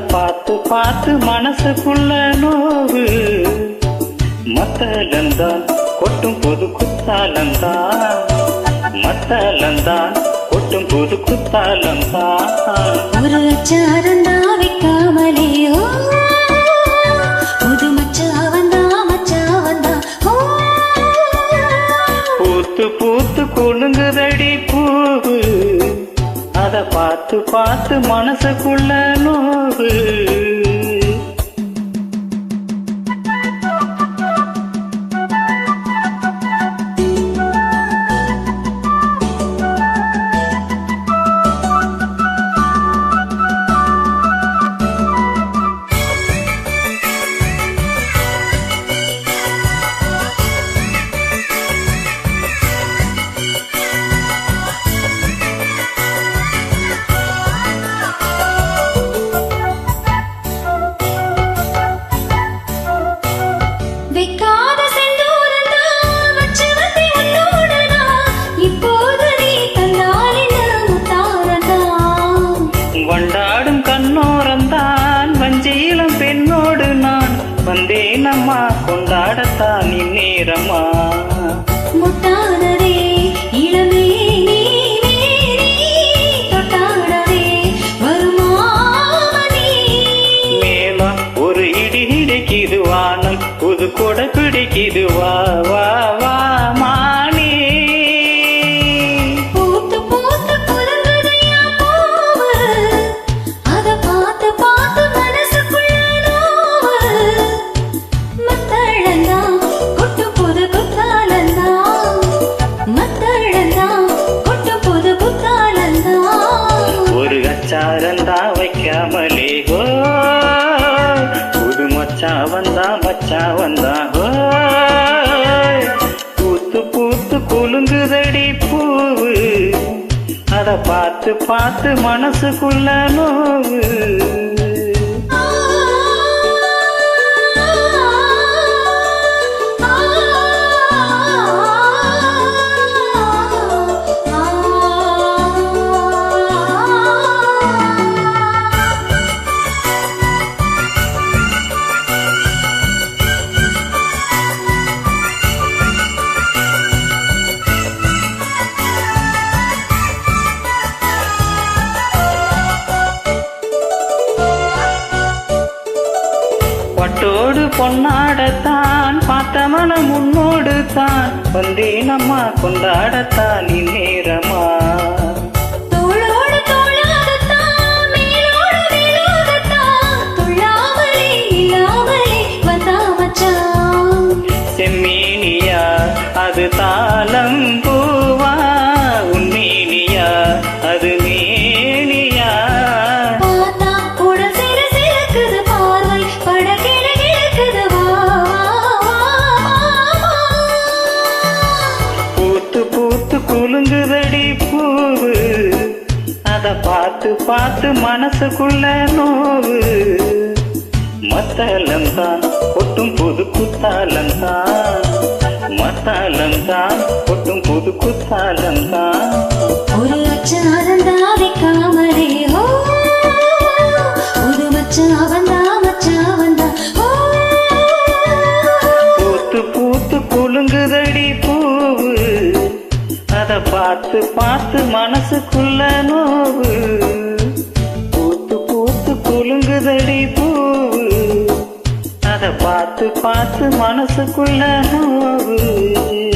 பார்த்து பார்த்து மனசுக்குள்ள நோவு. மத்தலந்தான் கொட்டும் போது குத்தாலந்தான். மத்தலந்தான் கொட்டும் போது குத்தாலந்தான். ஒரு சாரந்தா வைக்காமலேயோ அத பார்த்து பார்த்து மனசுக்குள்ள நோவு. கொண்டாடத்தான் அத பார்த்து பார்த்து மனசுக்குள்ள நோவு. பொன்னாடத்தான் பார்த்த மனம் முன்னோடு தான் வந்தேனம்மா கொண்டாடத்தான் வந்தா மச்சான். செம்மீனியா அது தாளம் பார்த்து பார்த்து மனசுக்குள்ள நோவு. மத்தளந்தான் கொட்டும் புது குத்தாலந்தான் மத்தளந்தான் கொட்டும் புது குத்தாலந்தான் ஒரு அச்சாரந்தா அத பார்த்து பார்த்து மனசுக்குள்ள நோவு. பூத்து பூத்து குலுங்குதடி பூவு. அதை பார்த்து பார்த்து மனசுக்குள்ள நோவு.